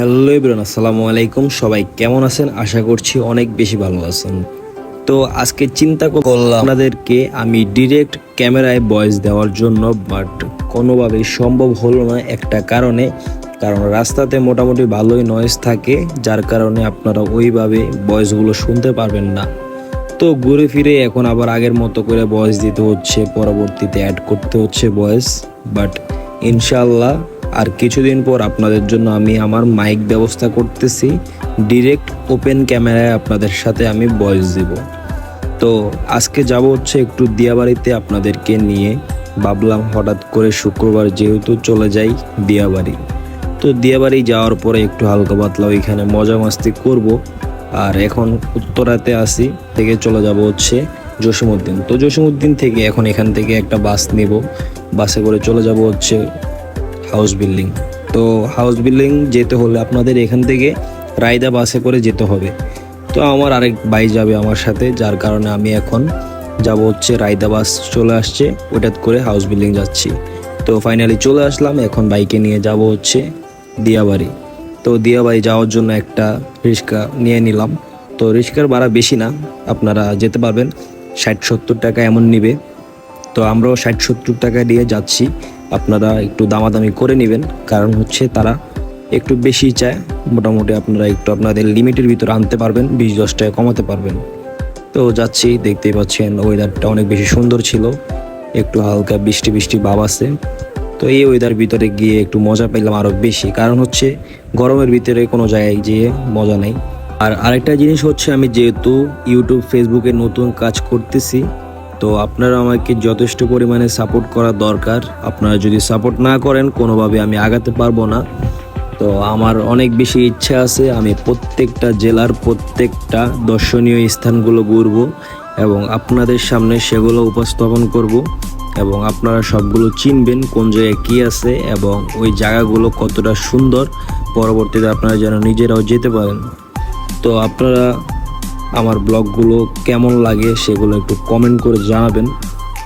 Hello Ibran আসসালামু আলাইকুম। সবাই কেমন আছেন? আশা করছি অনেক বেশি ভালো আছেন। তো আজকে চিন্তা করলাম। আপনাদেরকে আমি ডিরেক্ট ক্যামেরায় ভয়েস দেওয়ার জন্য বাট কোনোভাবেই সম্ভব হলো না একটা কারণে। কারণ রাস্তাতে মোটামুটি ভালোই নয়েজ থাকে যার কারণে আপনারা ওইভাবে ভয়েসগুলো শুনতে পারবেন না। তো ঘুরে ফিরে এখন আবার আগের মতো করে ভয়েস দিতে হচ্ছে পরবর্তীতে অ্যাড করতে হচ্ছে ভয়েস বাট ইনশাল্লাহ আর কিছুদিন পর আপনাদের জন্য আমি আমার মাইক ব্যবস্থা করতেছি। ডিরেক্ট ওপেন ক্যামেরায় আপনাদের সাথে আমি ভয়েস দিব। তো আজকে যাব হচ্ছে একটু দিয়াবাড়িতে আপনাদেরকে নিয়ে। ভাবলাম হঠাৎ করে শুক্রবার যেহেতু চলে যাই দিয়াবাড়ি। তো দিয়াবাড়ি যাওয়ার পরে একটু হালকা পাতলা ওইখানে মজা মাস্তি করব। আর এখন উত্তরাতে আসি থেকে চলে যাব হচ্ছে জসিমউদ্দিন। তো জসিমউদ্দিন থেকে এখন এখান থেকে একটা বাস নেব। বাসে করে চলে যাব হচ্ছে হাউস বিল্ডিং তো হাউস বিল্ডিং যেতে হলে আপনাদের এখান থেকে রায়দা বাসে করে যেতে হবে। তো আমার আরেক ভাই যাবে আমার সাথে, যার কারণে আমি এখন যাব হচ্ছে রায়দা বাস চলে আসছে, ওটাত করে হাউস বিল্ডিং যাচ্ছি। তো ফাইনালি চলে আসলাম, এখন বাইকে নিয়ে যাব হচ্ছে দিয়াবাড়ি। তো দিয়াবাড়ি যাওয়ার জন্য একটা রিক্সা নিয়ে নিলাম। তো রিক্সার ভাড়া বেশি না, আপনারা যেতে পারবেন, ষাট সত্তর টাকা এমন নিবে। তো আমরাও ষাট, সত্তর টাকা দিয়ে যাচ্ছি। আপনারা একটু দামাদামি করে নেবেন, কারণ হচ্ছে তারা একটু বেশি চায়। মোটামুটি আপনারা একটু আপনাদের লিমিটের ভিতরে আনতে পারবেন, বিশ, দশ টাকা কমাতে পারবেন। তো যাচ্ছি, দেখতেই পাচ্ছেন ওয়েদারটা অনেক বেশি সুন্দর ছিল। একটু হালকা বৃষ্টি বৃষ্টি ভাব আছে। তো এই ওয়েদার ভিতরে গিয়ে একটু মজা পেলাম আরও বেশি। কারণ হচ্ছে গরমের ভিতরে কোনো জায়গায় যেয়ে মজা নেই। আর আরেকটা জিনিস হচ্ছে, আমি যেহেতু ইউটিউব ফেসবুকে নতুন কাজ করতেছি তো আপনারা আমাকে যথেষ্ট পরিমাণে সাপোর্ট করা দরকার। আপনারা যদি সাপোর্ট না করেন, কোনোভাবে আমি আগাতে পারব না। তো আমার অনেক বেশি ইচ্ছা আছে, আমি প্রত্যেকটা জেলার প্রত্যেকটা দর্শনীয় স্থানগুলো ঘুরব এবং আপনাদের সামনে সেগুলো উপস্থাপন করব এবং আপনারা সবগুলো চিনবেন কোন জায়গায় কী আছে এবং ওই জায়গাগুলো কতটা সুন্দর। পরবর্তীতে আপনারা যেন নিজেরাও যেতে পারেন। তো আপনারা আমার ব্লগগুলো কেমন লাগে সেগুলো একটু কমেন্ট করে জানাবেন।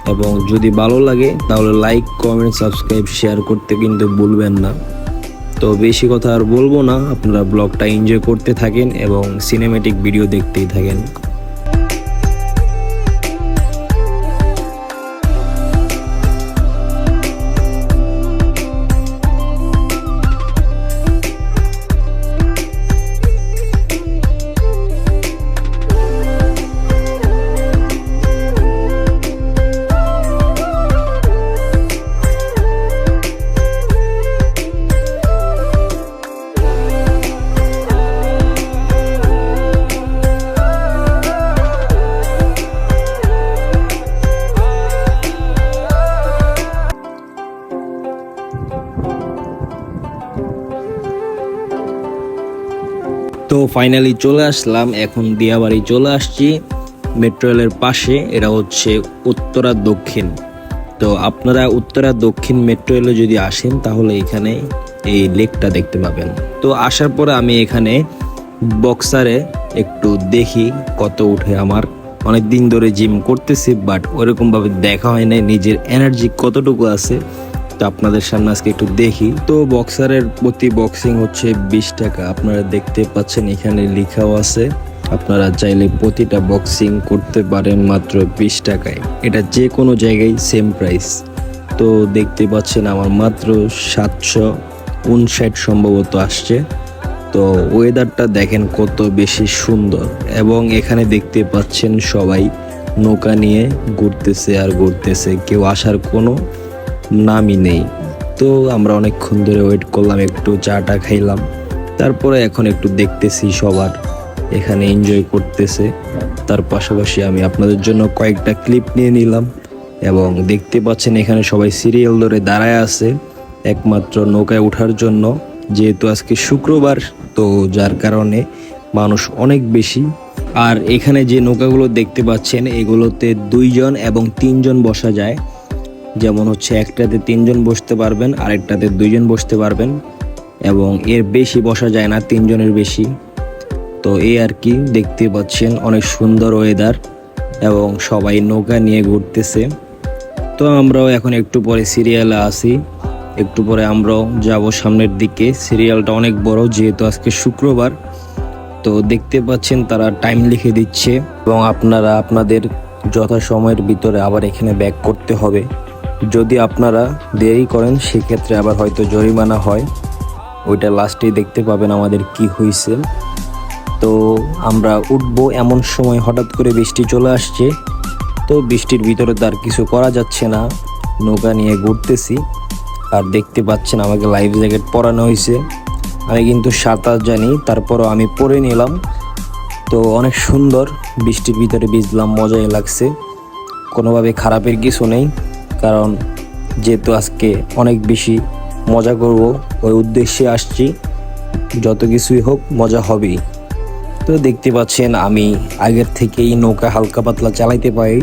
এবং যদি ভালো লাগে, তাহলে লাইক কমেন্ট সাবস্ক্রাইব শেয়ার করতে কিন্তু ভুলবেন না। তো বেশি কথা আর বলব না, আপনারা ব্লগটা এনজয় করতে থাকেন এবং সিনেমেটিক ভিডিও দেখতেই থাকেন। ফাইনালি চলে আসলাম। এখন দিয়াবাড়ি চলে আসছি। মেট্রো রেলের পাশে এটা হচ্ছে উত্তরা দক্ষিণ। তো আপনারা উত্তরা দক্ষিণ মেট্রো রেলে যদি আসেন, তাহলে এখানে এই লেকটা দেখতে পাবেন। তো আসার পরে আমি এখানে বক্সারে একটু দেখি কত উঠে আমার। অনেক দিন ধরে জিম করতেছি বাট ওরকমভাবে দেখা হয় না নিজের এনার্জি কতটুকু আছে তো আপনাদের সামনে আজকে একটু দেখি। তো বক্সারের প্রতি বক্সিং হচ্ছে বিশ টাকা। আপনারা দেখতে পাচ্ছেন এখানে লেখাও আছে, আপনারা চাইলে প্রতিটা বক্সিং করতে পারেন মাত্র বিশ টাকায়। এটা যে কোনো জায়গায় সেম প্রাইস তো দেখতে পাচ্ছেন আমার মাত্র সাতশো উনষাট সম্ভবত আসছে। তো ওয়েদারটা দেখেন কত বেশি সুন্দর। এবং এখানে দেখতে পাচ্ছেন সবাই নৌকা নিয়ে ঘুরতেছে আর ঘুরতেছে। কেউ আসার কোনো নামই নেই। তো আমরা অনেকক্ষণ ধরে ওয়েট করলাম, একটু চাটা খাইলাম। তারপরে এখন একটু দেখতেছি সবার, এখানে এনজয় করতেছে। তার পাশাপাশি আমি আপনাদের জন্য কয়েকটা ক্লিপ নিয়ে নিলাম এবং দেখতে পাচ্ছেন এখানে সবাই সিরিয়াল ধরে দাঁড়ায় আছে, একমাত্র নৌকায় ওঠার জন্য। যেহেতু আজকে শুক্রবার, তো যার কারণে মানুষ অনেক বেশি। আর এখানে যে নৌকাগুলো দেখতে পাচ্ছেন, এগুলোতে দুইজন এবং তিনজন বসা যায়। যেমন হচ্ছে একটাতে তিনজন বসতে পারবেন, আরেকটাতে দুইজন বসতে পারবেন এবং এর বেশি বসা যায় না, তিনজনের বেশি। তো এই আর কি, দেখতে পাচ্ছেন অনেক সুন্দর ওয়েদার এবং সবাই নৌকা নিয়ে ঘুরতেছে। তো আমরাও এখন একটু পরে সিরিয়ালে আসি একটু পরে আমরাও যাব সামনের দিকে। সিরিয়ালটা অনেক বড়, যেহেতু আজকে শুক্রবার। তো দেখতে পাচ্ছেন তারা টাইম লিখে দিচ্ছে এবং আপনারা আপনাদের যথাসময়ের ভিতরে আবার এখানে ব্যাক করতে হবে। যদি আপনারা দেরি করেন, সেক্ষেত্রে আবার হয়তো জরিমানা হয়। ওইটা লাস্টেই দেখতে পাবেন আমাদের কি হয়েছে তো আমরা উঠবো এমন সময় হঠাৎ করে বৃষ্টি চলে আসছে। তো বৃষ্টির ভিতরে তো আর কিছু করা যাচ্ছে না। নৌকা নিয়ে ঘুরতেছি। আর দেখতে পাচ্ছেন আমাকে লাইফ জ্যাকেট পরানো হয়েছে আমি কিন্তু সাঁতার জানি, তারপরও আমি পরে নিলাম। তো অনেক সুন্দর, বৃষ্টির ভিতরে ভিজলাম, মজাই লাগছে। কোনোভাবে খারাপের কিছু নেই। কারণ যেহেতু আজকে অনেক বেশি মজা করব, ওই উদ্দেশ্যে আসছি। যত কিছুই হোক, মজা হবেই। তো দেখতে পাচ্ছেন, আমি আগের থেকেই নৌকা হালকা পাতলা চালাইতে পারি।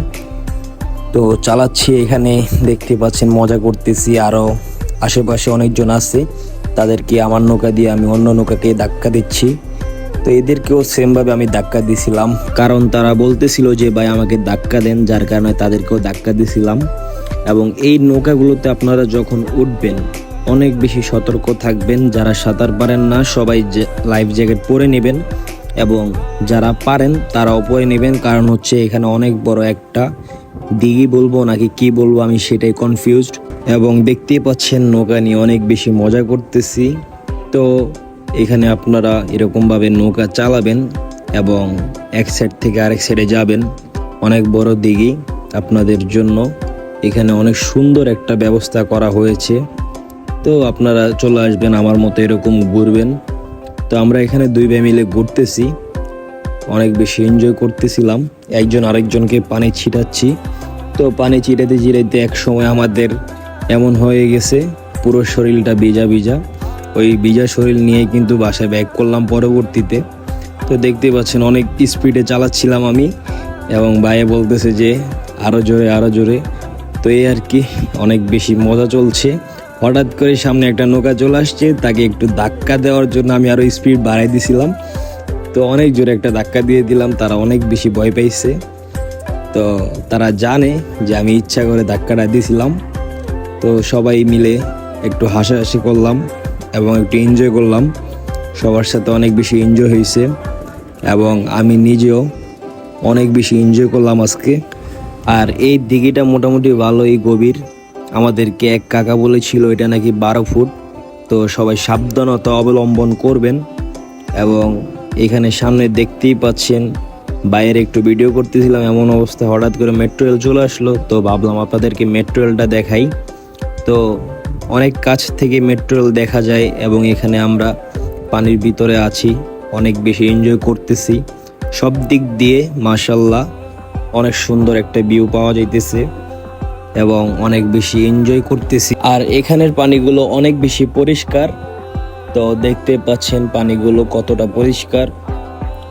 তো চালাচ্ছি এখানে, দেখতে পাচ্ছেন, মজা করতেছি। আরও আশেপাশে অনেকজন আছে, তাদেরকে আমার নৌকা দিয়ে আমি অন্য নৌকাকে ধাক্কা দিচ্ছি। তো এদেরকেও সেমভাবে আমি ধাক্কা দিছিলাম। কারণ তারা বলতেছিল যে, ভাই, আমাকে ধাক্কা দেন। যার কারণে তাদেরকেও ধাক্কা দিছিলাম। এবং এই নৌকাগুলোতে আপনারা যখন উঠবেন, অনেক বেশি সতর্ক থাকবেন। যারা সাঁতার পারেন না, সবাই লাইফ জ্যাকেট পরে নেবেন এবং যারা পারেন, তারাও পরে নেবেন। কারণ হচ্ছে এখানে অনেক বড় একটা দিঘি বলব, নাকি কি বলব আমি সেটাই কনফিউজড এবং দেখতেই পাচ্ছেন নৌকা নিয়ে অনেক বেশি মজা করতেছি। তো এখানে আপনারা এরকমভাবে নৌকা চালাবেন এবং এক সাইড থেকে আরেক সাইডে যাবেন। অনেক বড় দিঘি আপনাদের জন্য। এখানে অনেক সুন্দর একটা ব্যবস্থা করা হয়েছে। তো আপনারা চলে আসবেন আমার মতো এরকম ঘুরবেন। তো আমরা এখানে দুই ভাই মিলে ঘুরতেছি। অনেক বেশি এনজয় করতেছিলাম। একজন আরেকজনকে পানি ছিটাচ্ছি। তো পানি ছিটাতে ছিটাইতে এক সময় আমাদের এমন হয়ে গেছে, পুরো শরীরটা ভিজা ভিজা। ওই ভিজা শরীর নিয়ে কিন্তু বাসায় ব্যাক করলাম পরবর্তীতে। তো দেখতে পাচ্ছেন অনেক স্পিডে চালাচ্ছিলাম আমি। এবং ভাইয়ে বলতেছে যে আরও জোরে আরও জোরে। তো এই আর কি, অনেক বেশি মজা চলছে। হঠাৎ করে সামনে একটা নৌকা চলে আসছে, তাকে একটু ধাক্কা দেওয়ার জন্য আমি আরও স্পিড বাড়াই দিছিলাম। তো অনেক জোরে একটা ধাক্কা দিয়ে দিলাম, তারা অনেক বেশি ভয় পাইছে। তো তারা জানে যে আমি ইচ্ছা করে ধাক্কাটা দিয়েছিলাম তো সবাই মিলে একটু হাসাহাসি করলাম এবং একটু এনজয় করলাম। সবার সাথে অনেক বেশি এনজয় হয়েছে এবং আমি নিজেও অনেক বেশি এনজয় করলাম আজকে। আর এই দিঘিটা মোটামুটি ভালোই গভীর। আমাদেরকে এক কাকা বলেছিল এটা নাকি বারো ফুট। তো সবাই সাবধানতা অবলম্বন করবেন এবং এখানে সামনে দেখতেই পাচ্ছেন, বাইরে একটু ভিডিও করতেছিলাম, এমন অবস্থা, হঠাৎ করে মেট্রো রেল চলে আসলো। তো ভাবলাম আপনাদেরকে মেট্রো রেলটা দেখাই। তো অনেক কাছ থেকে মেট্রো রেল দেখা যায় এবং এখানে আমরা পানির ভিতরে আছি, অনেক বেশি এনজয় করতেছি। সব দিক দিয়ে মাশাল্লাহ অনেক সুন্দর একটা ভিউ পাওয়া যাইতেছে এবং অনেক বেশি এনজয় করতেছি। আর এখানের পানিগুলো অনেক বেশি পরিষ্কার। তো দেখতে পাচ্ছেন পানিগুলো কতটা পরিষ্কার।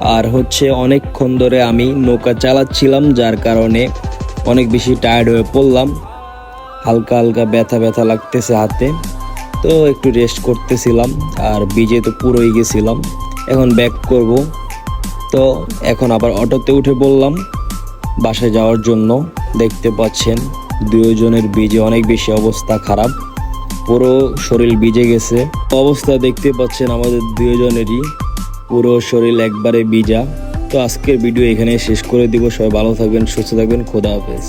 আর হচ্ছে অনেকক্ষণ ধরে আমি নৌকা চালাচ্ছিলাম, যার কারণে অনেক বেশি টায়ার্ড হয়ে পড়লাম। হালকা হালকা ব্যথা ব্যথা লাগতেছে হাতে। তো একটু রেস্ট করতেছিলাম, আর বিজে তো পুরোই গেছিলাম। এখন ব্যাক করব। তো এখন আবার অটোতে উঠে বললাম বাসায় যাওয়ার জন্য দেখতে পাচ্ছেন দুজনের বীজে অনেক বেশি অবস্থা খারাপ। পুরো শরীর বিজে গেছে। অবস্থা দেখতে পাচ্ছেন আমাদের দুজনেরই পুরো শরীর একবারে বিজা তো আজকের ভিডিও এখানে শেষ করে দিব। সবাই ভালো থাকবেন, সুস্থ থাকবেন। খোদা হাফেজ।